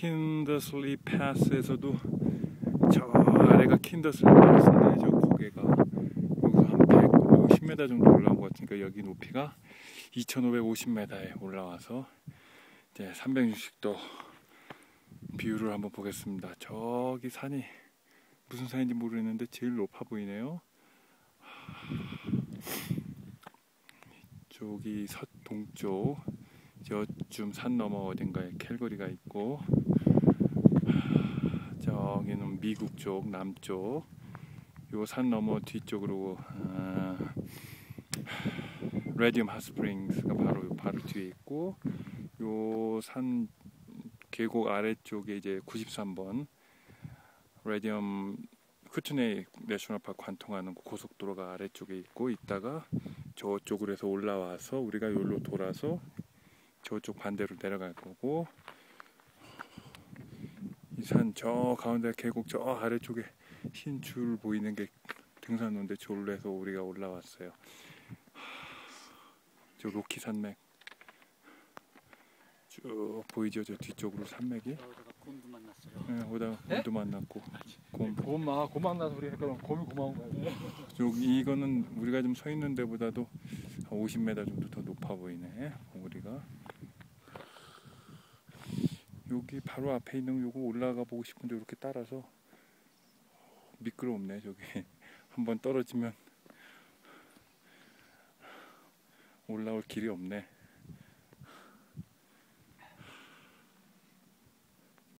킨더슬리 패스에서도 저 아래가 킨더슬리 패스인데 저 고개가 여기서 한 150m 정도 올라온 것 같으니까 여기 높이가 2550m에 올라와서 이제 360도 뷰를 한번 보겠습니다. 저기 산이 무슨 산인지 모르겠는데 제일 높아 보이네요. 저기 서동쪽 저쯤 산 너머 어딘가에 캘거리가 있고 저기는 미국 쪽 남쪽 요 산 너머 뒤쪽으로 아, 레디움 핫스프링스가 바로 바로 뒤에 있고 요 산 계곡 아래쪽에 이제 93번 레디움 쿠트네이 내셔널파크 관통하는 고속도로가 아래쪽에 있고 있다가 저쪽으로 해서 올라와서 우리가 여기로 돌아서 저쪽 반대로 내려갈 거고 이 산 저 가운데 계곡 저 아래쪽에 흰 줄 보이는 게 등산로인데 저로 해서 우리가 올라왔어요. 저 로키 산맥 쭉 보이죠 저 뒤쪽으로 산맥이 곰도 만났어요. 네, 오다가 네? 곰도 만났고 곰 고마 고막 나서 우리 그럼 곰이 고마운 거야. 여기 이거는 우리가 좀 서 있는 데보다도 한 50m 정도 더 높아 보이네 우리가. 여기 바로 앞에 있는 요거 올라가 보고 싶은데 이렇게 따라서 미끄럽네 저기 한번 떨어지면 올라올 길이 없네